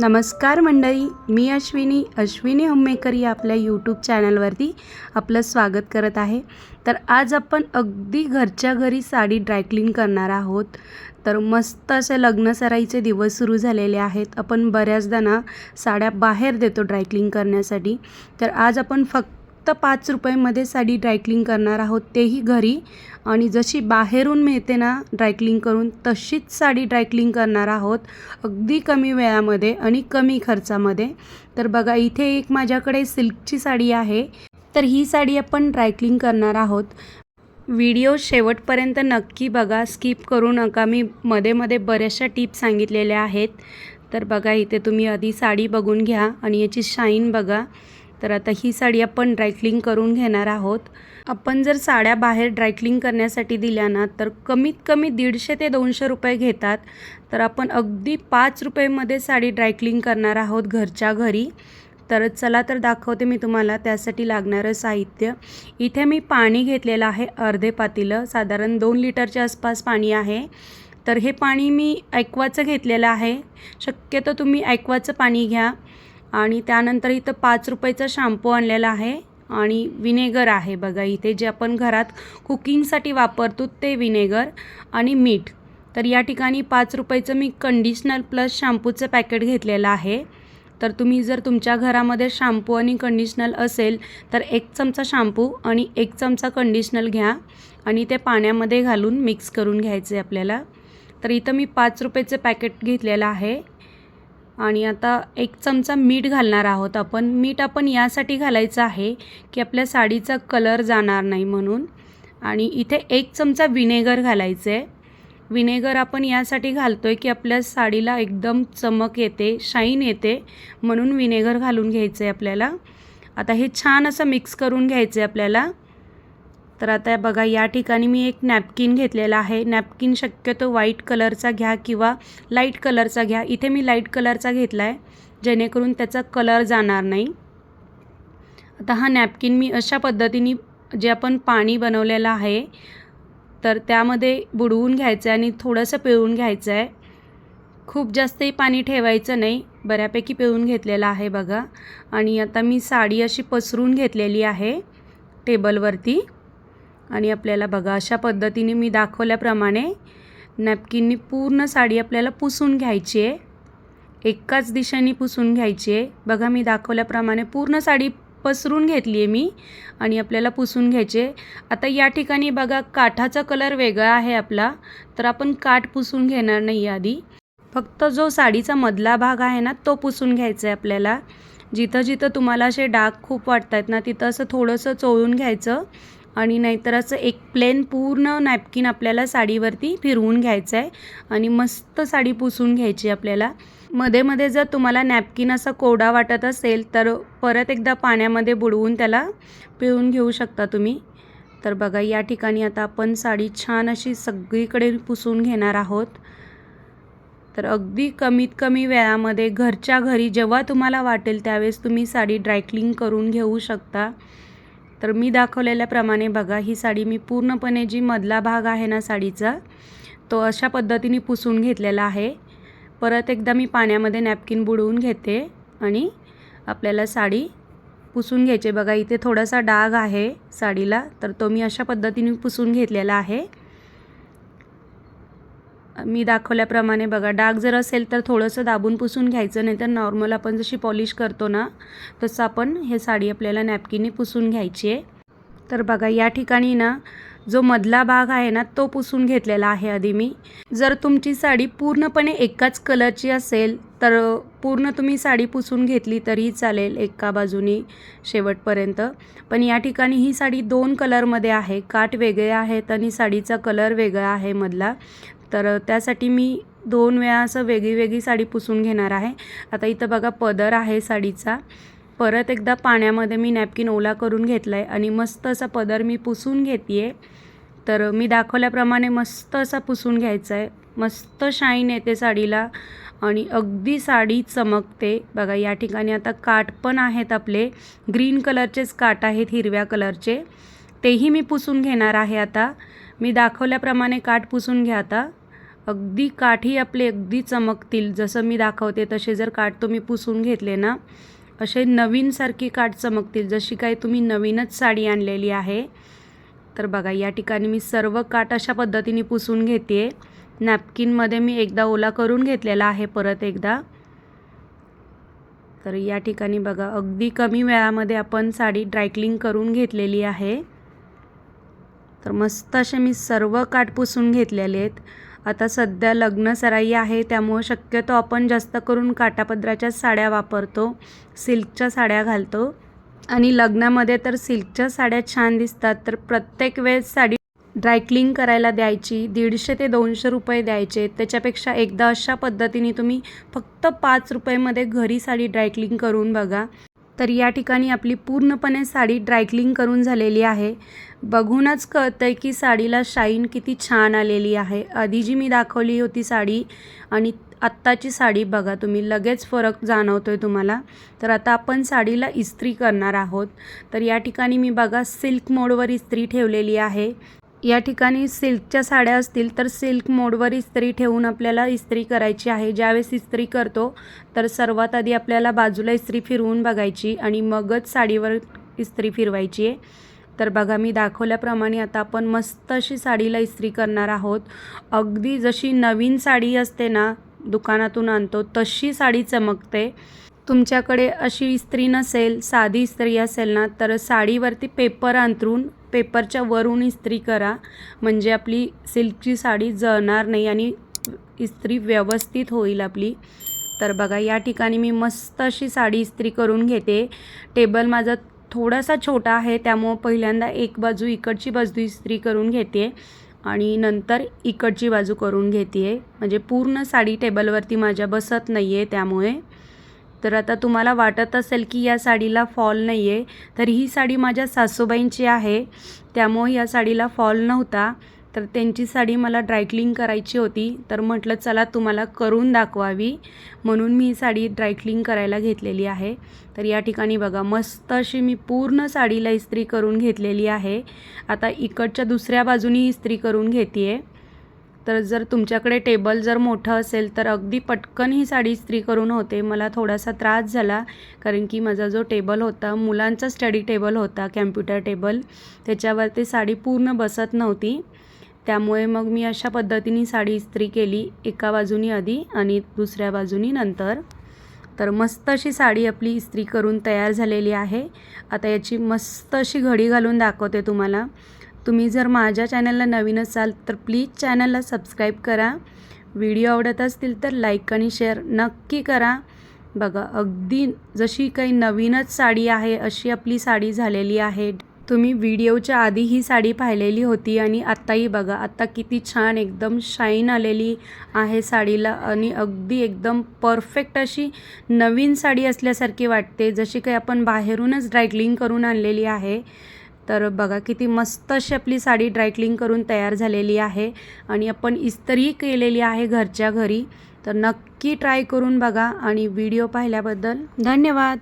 नमस्कार मंडळी मी अश्विनी अश्विनी होममेकर या आपल्या यूट्यूब चॅनलवरती आपलं स्वागत करत आहे. तर आज आपण अगदी घरच्या घरी साडी ड्रायक्लीन करणार आहोत. तर मस्त असे लग्न सराईचे दिवस सुरू झालेले आहेत. आपण बऱ्याचदा ना साड्या बाहेर देतो ड्रायक्लीन करण्यासाठी. तर आज आपण फक्त फक्त पाच रुपयामध्ये साडी ड्रायक्लीन करणार आहोत तेही घरी. आणि जशी बाहेरून मिळते ना ड्रायक्लीन करून तशीच साडी ड्रायक्लीन करणार आहोत अगदी कमी वेळामध्ये आणि कमी खर्चामध्ये. तर बघा इथे एक माझ्याकडे सिल्कची साडी आहे. तर ही साडी आपण ड्रायक्लीन करणार आहोत. व्हिडिओ शेवटपर्यंत नक्की बघा स्किप करू नका. मी मध्ये मध्ये बऱ्याचशा टिप्स सांगितलेल्या आहेत. तर बघा इथे तुम्ही आधी साडी बघून घ्या आणि याची शाईन बघा. तर आता ही साडी आपण ड्रायक्लिंग करून घेणार आहोत. आपण जर साड्या बाहेर ड्रायक्लिंग करण्यासाठी दिल्या ना तर कमीत कमी दीडशे ते दोनशे रुपये घेतात. तर आपण अगदी पाच रुपयेमध्ये साडी ड्रायक्लिंग करणार आहोत घरच्या घरी. तर चला तर दाखवते मी तुम्हाला त्यासाठी लागणारं साहित्य. इथे मी पाणी घेतलेलं आहे अर्धे पातीलं साधारण दोन लिटरच्या आसपास पाणी आहे. तर हे पाणी मी ऐकवाचं घेतलेलं आहे. शक्यतो तुम्ही ऐकवाचं पाणी घ्या. आणि त्यानंतर इथं पाच रुपयाचा शॅम्पू आणलेला आहे आणि विनेगर आहे बघा इथे जे आपण घरात कुकिंगसाठी वापरतो ते विनेगर आणि मीठ तर या ठिकाणी पाच रुपयाचं मी कंडिशनर प्लस शॅम्पूचं पॅकेट घेतलेलं आहे. तर तुम्ही जर तुमच्या घरामध्ये शॅम्पू आणि कंडिशनर असेल तर एक चमचा शॅम्पू आणि एक चमचा कंडिशनर घ्या आणि ते पाण्यामध्ये घालून मिक्स करून घ्यायचे आपल्याला. तर इथं मी पाच रुपयाचं पॅकेट घेतलेलं आहे. आणि आता एक चमचा मीठ घालणार आहोत आपण. मीठ आपण यासाठी घालायचं आहे की आपल्या साडीचा कलर जाणार नाही म्हणून. आणि इथे एक चमचा विनेगर घालायचं आहे विनेगर आपण यासाठी घालतो आहे की आपल्या साडीला एकदम चमक येते शाईन येते म्हणून विनेगर घालून घ्यायचं आहे आपल्याला. आता हे छान असं मिक्स करून घ्यायचं आहे आपल्याला. तर आता बघा या ठिकाणी मी एक नॅपकिन घेतलेला आहे. नॅपकिन शक्यतो व्हाईट कलरचा घ्या किंवा लाइट कलरचा घ्या. इथे मी लाइट कलरचा घेतला आहे जेणेकरून त्याचा कलर जाणार नाही. आता हा नॅपकिन मी अशा पद्धतीने जे आपण पाणी बनवलेलं आहे तर त्यामध्ये बुडवून घ्यायचं आहे आणि थोडंसं पिळून घ्यायचं आहे खूप जास्तही पाणी ठेवायचं नाही बऱ्यापैकी पिळून घेतलेलं आहे बघा. आणि आता मी साडी अशी पसरून घेतलेली आहे टेबलवरती आणि आपल्याला बघा अशा पद्धतीने मी दाखवल्याप्रमाणे नॅपकिननी पूर्ण साडी आपल्याला पुसून घ्यायची आहे. एकाच दिशेने पुसून घ्यायची आहे. बघा मी दाखवल्याप्रमाणे पूर्ण साडी पसरून घेतली आहे मी आणि आपल्याला पुसून घ्यायचे आता या ठिकाणी बघा काठाचा कलर वेगळा आहे आपला तर आपण काठ पुसून घेणार नाही आधी. फक्त जो साडीचा मधला भाग आहे ना तो पुसून घ्यायचा आहे आपल्याला. जिथं जिथं तुम्हाला असे डाग खूप वाटत आहेत ना तिथं असं थोडंसं चोळून घ्यायचं. आणि नाहीतर असं एक प्लेन पूर्ण नॅपकिन आपल्याला साडीवरती फिरवून घ्यायचं आहे आणि मस्त साडी पुसून घ्यायची आपल्याला. मध्ये मध्ये जर तुम्हाला नॅपकिन असा कोडा वाटत असेल तर परत एकदा पाण्यामध्ये बुडवून त्याला पिळून घेऊ शकता तुम्ही. तर बघा या ठिकाणी आता आपण साडी छान अशी सगळीकडे पुसून घेणार आहोत. तर अगदी कमीत कमी वेळामध्ये घरच्या घरी जेव्हा तुम्हाला वाटेल त्यावेळेस तुम्ही साडी ड्रायक्लिंग करून घेऊ शकता. तर मी दाखवलेल्याप्रमाणे बघा ही साडी मी पूर्णपणे जी मधला भाग आहे ना साडीचा तो अशा पद्धतीने पुसून घेतलेला आहे. परत एकदा मी पाण्यामध्ये नॅपकिन बुडवून घेते आणि आपल्याला साडी पुसून घ्यायचे बघा इथे थोडासा डाग आहे साडीला तर तो मी अशा पद्धतीने पुसून घेतलेला आहे. मी दाखवल्याप्रमाणे बघा डाग जर असेल तर थोडंसं दाबून पुसून घ्यायचं नाही तर नॉर्मल आपण जशी पॉलिश करतो ना तसं आपण हे साडी आपल्याला नॅपकिनने पुसून घ्यायची आहे. तर बघा या ठिकाणी ना जो मधला भाग आहे ना तो पुसून घेतलेला आहे आधी मी. जर तुमची साडी पूर्णपणे एकाच कलरची असेल तर पूर्ण तुम्ही साडी पुसून घेतली तरी चालेल एका बाजूनी शेवटपर्यंत. पण या ठिकाणी ही साडी दोन कलरमध्ये आहे काठ वेगळे आहेत आणि साडीचा कलर वेगळा आहे मधला. तर त्यासाठी मी दोन वेळा असं वेगळी वेगळी साडी पुसून घेणार आहे. आता इथं बघा पदर आहे साडीचा. परत एकदा पाण्यामध्ये मी नॅपकिन ओला करून घेतला आहे आणि मस्त असा पदर मी पुसून घेते आहे तर मी दाखवल्याप्रमाणे मस्त असा पुसून घ्यायचा आहे मस्त शाईन येते साडीला आणि अगदी साडी चमकते. बघा या ठिकाणी आता काठ पण आहेत आपले. ग्रीन कलरचेच काठ आहेत हिरव्या कलरचे. तेही मी पुसून घेणार आहे आता. मी दाखवल्याप्रमाणे काठ पुसून घ्या आता. अगदी काठी आपले अगदी चमकतील. जसं मी दाखवते तसे जर काठ तुम्ही पुसून घेतले ना असे नवीनसारखी काठ चमकतील. जशी काही तुम्ही नवीनच साडी आणलेली आहे. तर बघा या ठिकाणी मी सर्व काठ अशा पद्धतीने पुसून घेते नॅपकिनमध्ये मी एकदा ओला करून घेतलेला आहे परत एकदा. तर या ठिकाणी बघा अगदी कमी वेळामध्ये आपण साडी ड्रायक्लिंग करून घेतलेली आहे. तर मस्त असे मी सर्व काठ पुसून घेतलेले आहेत. आता सध्या लग्न सराई आहे त्यामुळं शक्यतो आपण जास्त करून काटापदराच्या साड्या वापरतो सिल्कच्या साड्या घालतो. आणि लग्नामध्ये तर सिल्कच्या साड्या छान दिसतात तर प्रत्येक वेळेस साडी ड्रायक्लिंग करायला द्यायची दीडशे ते दोनशे रुपये द्यायचे. त्याच्यापेक्षा एकदा अशा पद्धतीने तुम्ही फक्त पाच रुपयेमध्ये घरी साडी ड्रायक्लिंग करून बघा. तर या ठिकाणी आपली पूर्णपणे साडी ड्रायक्लिंग करून झालेली आहे. बघूनच कळतं आहे की साडीला शाईन किती छान आलेली आहे. आधी जी मी दाखवली होती साडी आणि आत्ताची साडी बघा तुम्ही लगेच फरक जाणवतो आहे तुम्हाला. तर आता आपण साडीला इस्त्री करणार आहोत. तर या ठिकाणी मी बघा सिल्क मोडवर इस्त्री ठेवलेली आहे. या ठिकाणी सिल्कच्या साड्या असतील तर सिल्क मोडवर इस्त्री ठेवून आपल्याला इस्त्री करायची आहे. ज्यावेळेस इस्त्री करतो तर सर्वात आधी आपल्याला बाजूला इस्त्री फिरवून बघायची आणि मगच साडीवर इस्त्री फिरवायची आहे. तर बघा मी दाखवल्याप्रमाणे आता आपण मस्त अशी साडीला इस्त्री करणार आहोत. अगदी जशी नवीन साडी असते ना दुकानातून आणतो तशी साडी चमकते. तुमच्याकडे अशी इस्त्री नसेल साधी इस्त्री असेल ना तर साडीवरती पेपर अंतरून पेपरच्या वरून इस्त्री करा. म्हणजे आपली सिल्कची साडी जळणार नाही आणि इस्त्री व्यवस्थित होईल आपली. तर बघा या ठिकाणी मी मस्त अशी साडी इस्त्री करून घेते. टेबल माझा थोडासा छोटा आहे त्यामुळं पहिल्यांदा एक बाजू इकडची बाजू इस्त्री करून घेते आणि नंतर इकडची बाजू करून घेते. म्हणजे पूर्ण साडी टेबलवरती माझ्या बसत नाही आहे त्यामुळे. तर आता तुम्हाला वाटत असेल की या साडीला फॉल नाही आहे तर ही साडी माझ्या सासूबाईंची आहे. त्यामुळे या साडीला फॉल नव्हता. तर त्यांची साडी मला ड्रायक्लिंग करायची होती. तर म्हटलं चला तुम्हाला करून दाखवावी. म्हणून मी ही साडी ड्रायक्लिंग करायला घेतलेली आहे. तर या ठिकाणी बघा मस्त अशी मी पूर्ण साडीला इस्त्री करून घेतलेली आहे. आता इकडच्या दुसऱ्या बाजूनी इस्त्री करून घेते आहे तर जर तुमच्याकडे टेबल जर मोठं असेल तर अगदी पटकन ही साडी इस्त्री करून होते. मला थोडासा त्रास झाला कारण की माझा जो टेबल होता मुलांचा स्टडी टेबल होता कॅम्प्युटर टेबल त्याच्यावरती साडी पूर्ण बसत नव्हती. त्यामुळे मग मी अशा पद्धतीने साडी इस्त्री केली एका बाजूनी आधी आणि दुसऱ्या बाजूनी नंतर. तर मस्त अशी साडी आपली इस्त्री करून तयार झालेली आहे. आता याची मस्त अशी घडी घालून दाखवते तुम्हाला. तुम्ही जर माझ्या चॅनलला नवीन असाल तर प्लीज चॅनलला सबस्क्राईब करा. व्हिडिओ आवडत असतील तर लाईक आणि शेअर नक्की करा. बघा अगदी जशी काही नवीनच साडी आहे अशी आपली साडी झालेली आहे. तुम्ही व्हिडिओच्या आधी ही साडी पाहिलेली होती आणि आत्ताही बघा आत्ता किती छान एकदम शाईन आलेली आहे साडीला आणि अगदी एकदम परफेक्ट अशी नवीन साडी असल्यासारखी वाटते. जशी काही आपण बाहेरूनच ड्रायक्लिंग करून आणलेली आहे. तर बघा किती मस्त अशी आपली साडी ड्रायक्लिंग करून तयार झालेली आहे. आणि आपण इस्त्री केलेली आहे घरच्या घरी. तर नक्की ट्राय करून बघा आणि व्हिडिओ पाहिल्याबद्दल धन्यवाद.